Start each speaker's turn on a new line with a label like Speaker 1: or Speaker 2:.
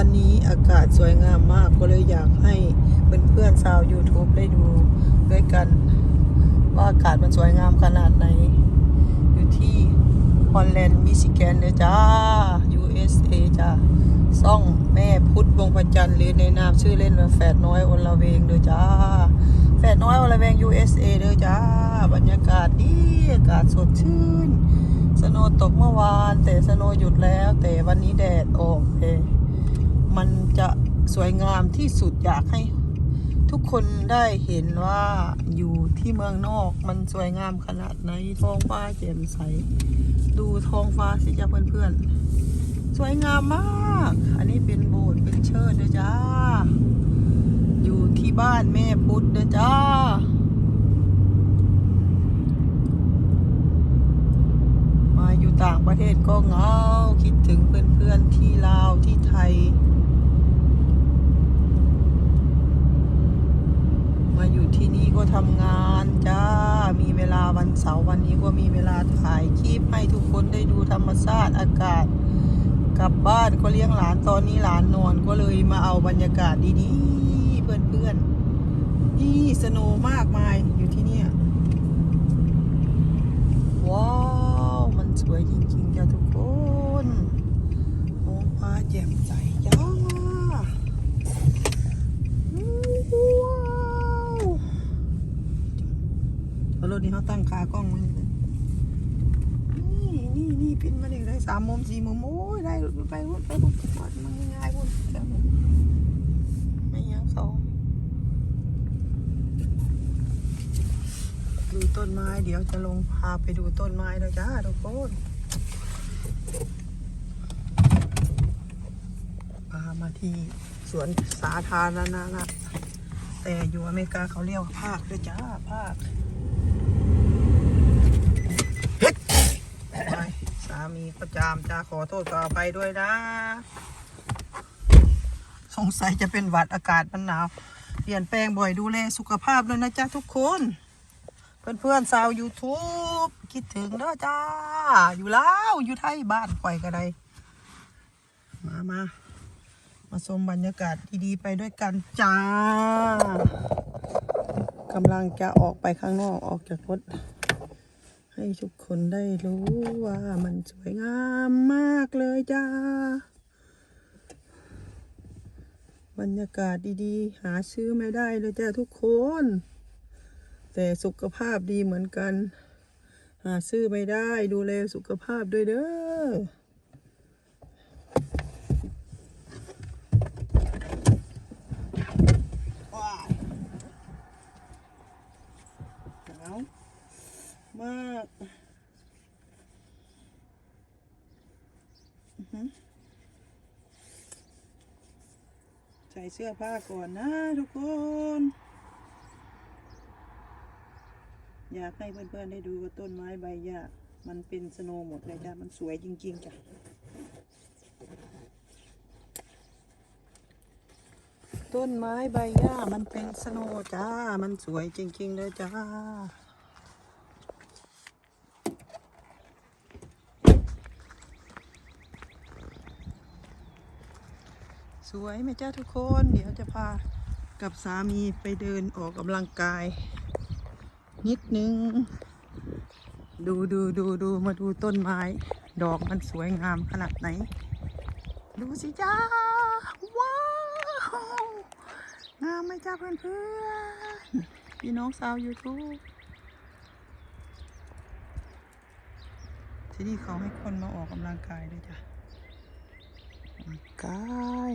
Speaker 1: วันนี้อากาศสวยงามมากก็เลยอยากให้เพื่อนๆชาว YouTube ได้ดูด้วยกัน ว่าอากาศมันสวยงามขนาดไหน อยู่ที่ฮอลแลนด์มิชิแกนเด้อจ้า USA จ้าซ่องแม่พุทธวงพระจันทร์หรือในนามชื่อเล่นว่าแฝดน้อยอลเวงเด้อจ้าแฝดน้อยอลเวง USA เด้อจ้า บรรยากาศดีอากาศสดชื่น สโนว์ตกเมื่อวาน แต่สโนว์หยุดแล้ว แต่วันนี้แดดออกเลย มันจะสวยงามที่สุดอยากให้ทุกคนได้เห็นว่าอยู่ที่เมืองนอกมันสวยงามขนาดไหนท้องฟ้าแจ่มใส ดูท้องฟ้าสิจ้าเพื่อนๆ สวยงามมาก อันนี้เป็นโบสถ์เป็นเชิดนะจ้า อยู่ที่บ้านแม่พุทธนะจ้ามาอยู่ต่างประเทศก็เงาคิดถึงเพื่อนๆที่ลาวที่ไทย มาอยู่ ทำงานจ้า มีเวลาวันเสาร์วันนี้ก็มีเวลาถ่ายคลิปให้ทุกคนได้ดูธรรมชาติอากาศ กลับบ้านก็เลี้ยงหลานตอนนี้หลานนอนก็เลยมาเอาบรรยากาศดีๆ เพื่อนๆนี่สโนว์มากมายอยู่ที่นี่ว้าว มันสวยจริงๆจ้ะทุกคนท้องฟ้าแจ่มใสจ้าว้าวเอาร ถนี้เขาตั้งคากล้องไว้เลยนี่นี่นี่ปินมาเลยได้สามมุมสี่มุมโอ้ยได้ไปไปไปไปไปมันง่ายๆพุ่นเดี๋ยวไม่ยังเขาดูต้นไม้เดี๋ยวจะลงพาไปดูต้นไม้แล้วจ้าทุกคนพามาที่สวนสาธารณะนะแต่อยู่อเมริกาเขาเรียกว่าภาคด้วยจ้าภาคเฮ็ดไปสามี ประจามจ้าขอโทษขออภัยด้วยนะ สงสัยจะเป็นหวัดอากาศมันหนาว เปลี่ยนแปลงบ่อยดูแลสุขภาพด้วยนะจ๊ะทุกคน เพื่อนๆชาว YouTube คิดถึงเด้อจ้า อยู่แล้ว อยู่ไทยบ้านข่อยก็ไดมามามาชมบรรยากาศดีๆไปด้วยกันจ้ากำลังจะออกไปข้างนอกออกจากรถ ให้ทุกคนได้รู้ว่ามันสวยงามมากเลยจ้า บรรยากาศดีๆ หาซื้อไม่ได้เลยจ้าทุกคน แต่สุขภาพดีเหมือนกัน หาซื้อไม่ได้ดูแลสุขภาพด้วยเด้อว้ายหนาว มากใส่เสื้อผ้าก่อนนะทุกคน อยากให้เพื่อนๆได้ดูว่าต้นไม้ใบหญ้ามันเป็นสโนว์หมดเลยจ้ะ มันสวยจริง ๆ จ้ะต้นไม้ใบหญ้ามันเป็นสโนว์จ้า มันสวยจริง ๆ เลยจ้า สวยไหมจ้าทุกคน เดี๋ยวจะพากับสามีไปเดินออกกำลังกาย นิดนึง ดูดูดูดูมาดูต้นไม้ ดอกมันสวยงามขนาดไหน ดูสิจ้า ว้าว งามไหมจ้าเพื่อนเพื่อนพี่น้องสาวยูทูบที่นี่เขาให้คนมาออกกำลังกายด้วยจ้ะออกกำลังกาย